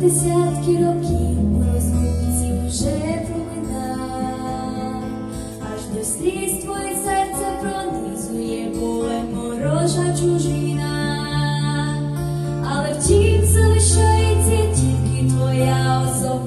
десятки років у розлуці вже промина, аж до сліз твоє серце пронизує боле морожа чужина, але втім залишається тільки твоя особиста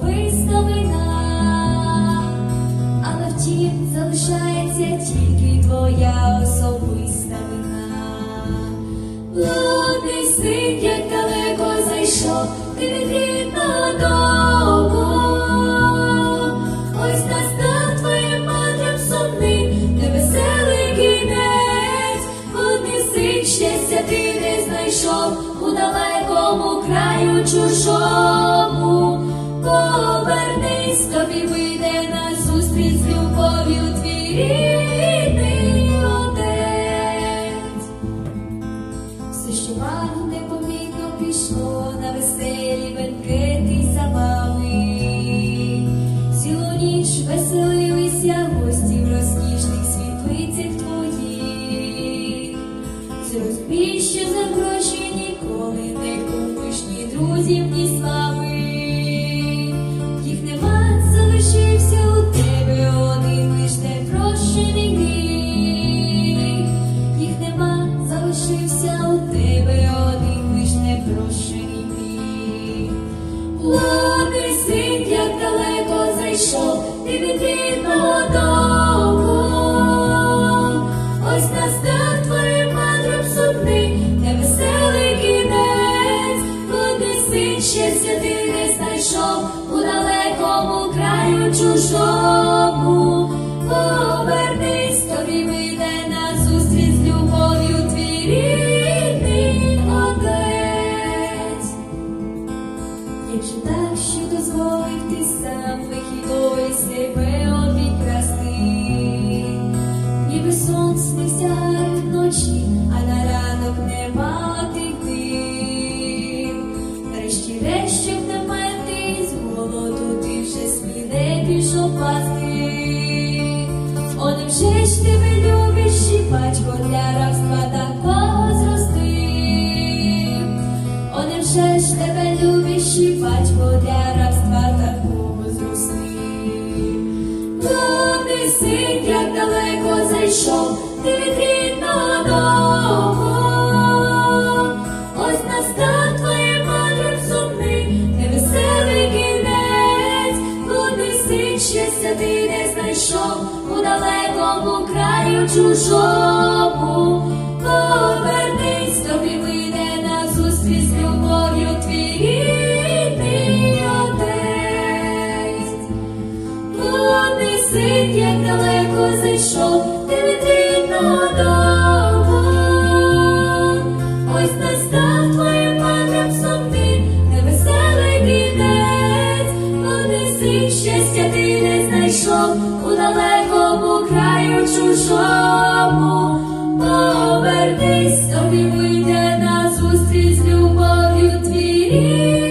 чужому. Повернись, тобі щастя ти не знайшов у далекому краю чужому. Повернись, тобі вийде на зустріч з любов'ю твій рідний отець. Пасти. Оним же ж тебе любиш, і батько для рабства такого зростив. Оним же ж тебе любиш, і батько для рабства такого зростив. Блудний син, як далеко зайшов, ти від рідного дому. Знайшов у далекому краю чужому. душа, повернись, тобі вийде назустріч любов'ю твій.